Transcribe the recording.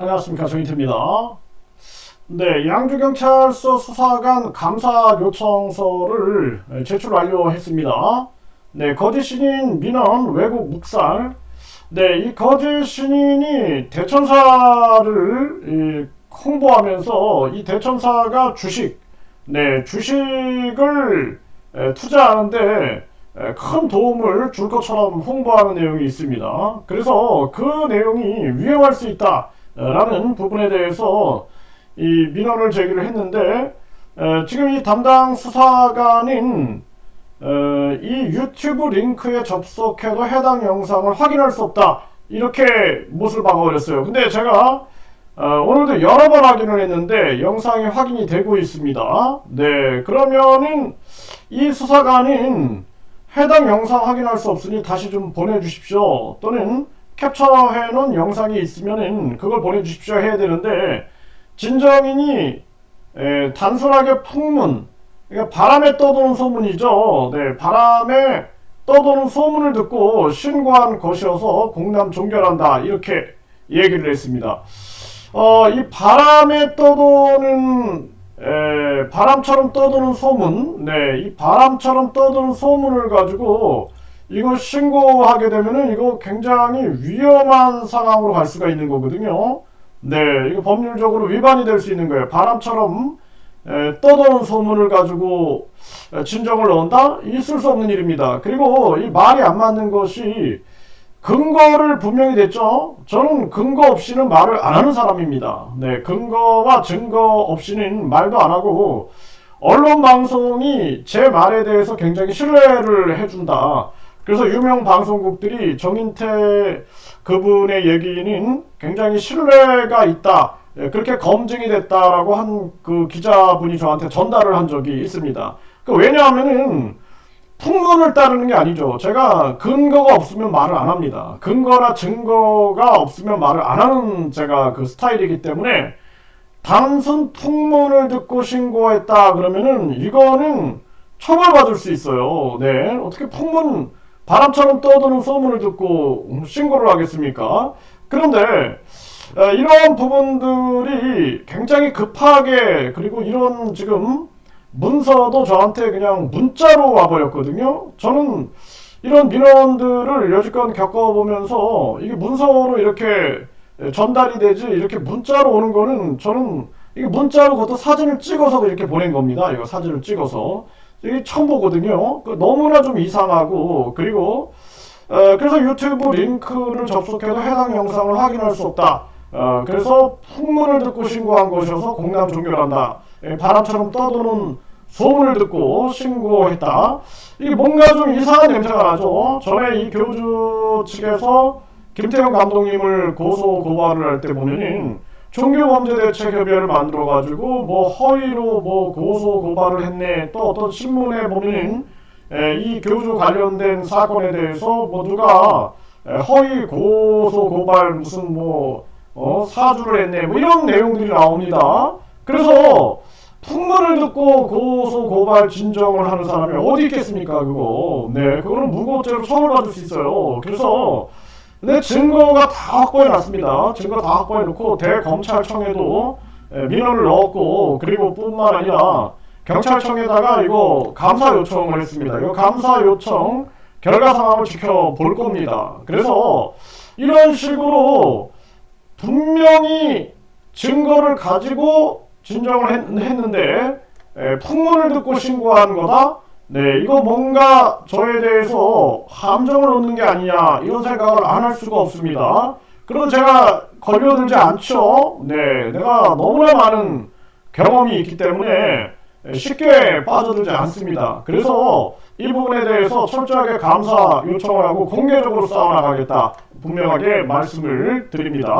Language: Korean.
안녕하십니까 정인태입니다. 네, 양주경찰서 수사관 감사 요청서를 제출 완료했습니다. 네, 거짓 신인 민원 외국 묵살. 네, 이 거짓 신인이 대천사를 이, 홍보하면서 이 대천사가 주식, 네, 주식을 에, 투자하는데 에, 큰 도움을 줄 것처럼 홍보하는 내용이 있습니다. 그래서 그 내용이 위험할 수 있다 라는 부분에 대해서 이 민원을 제기를 했는데 에, 지금 이 담당 수사관인 어, 이 유튜브 링크에 접속해도 해당 영상을 확인할 수 없다 이렇게 못을 박아버렸어요. 근데 제가 어, 오늘도 여러 번 확인을 했는데 영상이 확인이 되고 있습니다. 네, 그러면은 이 수사관인 해당 영상 확인할 수 없으니 다시 좀 보내주십시오. 또는 캡처해 놓은 영상이 있으면은 그걸 보내주십시오 해야 되는데 진정인이 에, 단순하게 풍문, 그러니까 바람에 떠도는 소문이죠. 네, 바람에 떠도는 소문을 듣고 신고한 것이어서 공남 종결한다 이렇게 얘기를 했습니다. 어, 이 바람에 떠도는 에, 바람처럼 떠도는 소문, 네, 이 바람처럼 떠도는 소문을 가지고 이거 신고하게 되면은 이거 굉장히 위험한 상황으로 갈 수가 있는 거거든요. 네, 이거 법률적으로 위반이 될 수 있는 거예요. 바람처럼 에, 떠도는 소문을 가지고 에, 진정을 넣는다? 있을 수 없는 일입니다. 그리고 이 말이 안 맞는 것이 근거를 분명히 냈죠. 저는 근거 없이는 말을 안 하는 사람입니다. 네, 근거와 증거 없이는 말도 안 하고 언론 방송이 제 말에 대해서 굉장히 신뢰를 해준다. 그래서 유명 방송국들이 정인태 그분의 얘기는 굉장히 신뢰가 있다. 예, 그렇게 검증이 됐다라고 한 그 기자분이 저한테 전달을 한 적이 있습니다. 그 왜냐하면은 풍문을 따르는 게 아니죠. 제가 근거가 없으면 말을 안 합니다. 근거나 증거가 없으면 말을 안 하는 제가 그 스타일이기 때문에 단순 풍문을 듣고 신고했다 그러면은 이거는 처벌받을 수 있어요. 네. 어떻게 풍문 바람처럼 떠도는 소문을 듣고 신고를 하겠습니까? 그런데 어, 이런 부분들이 굉장히 급하게 그리고 이런 지금 문서도 저한테 그냥 문자로 와버렸거든요. 저는 이런 민원들을 여지껏 겪어보면서 이게 문서로 이렇게 전달이 되지 이렇게 문자로 오는 거는 저는 이게 문자로 그것도 사진을 찍어서 이렇게 보낸 겁니다. 이거 사진을 찍어서 이게 처음 보거든요. 그 너무나 좀 이상하고 그리고 어, 그래서 유튜브 링크를 접속해도 해당 영상을 확인할 수 없다. 어, 그래서 풍문을 듣고 신고한 것이어서 공남 종결한다. 예, 바람처럼 떠도는 소문을 듣고 신고했다. 이게 뭔가 좀 이상한 냄새가 나죠. 전에 이 교주 측에서 김태형 감독님을 고소 고발을 할 때 보면은 종교범죄대책협의회를 만들어 가지고 뭐 허위로 뭐 고소 고발을 했네. 또 어떤 신문에 보면은 에, 이 교주 관련된 사건에 대해서 뭐 누가 에, 허위 고소 고발 무슨 뭐 어, 사주를 했네. 뭐 이런 내용들이 나옵니다. 그래서 풍문을 듣고 고소 고발 진정을 하는 사람이 어디 있겠습니까 그거 네 그거는 무고죄로 처벌받을 수 있어요 그래서 네 증거가 다 확보해 놨습니다. 증거 다 확보해 놓고 대검찰청에도 예, 민원을 넣었고 그리고 뿐만 아니라 경찰청에다가 이거 감사 요청을 했습니다. 이거 감사 요청 결과 상황을 지켜볼 겁니다. 그래서 이런 식으로 분명히 증거를 가지고 진정을 했, 는데 풍문을 듣고 신고한 거다. 네, 이거 뭔가 저에 대해서 함정을 얻는 게 아니냐 이런 생각을 안 할 수가 없습니다. 그리고 제가 걸려들지 않죠. 네, 내가 너무나 많은 경험이 있기 때문에 쉽게 빠져들지 않습니다. 그래서 이 부분에 대해서 철저하게 감사 요청을 하고 공개적으로 싸워나가겠다 분명하게 말씀을 드립니다.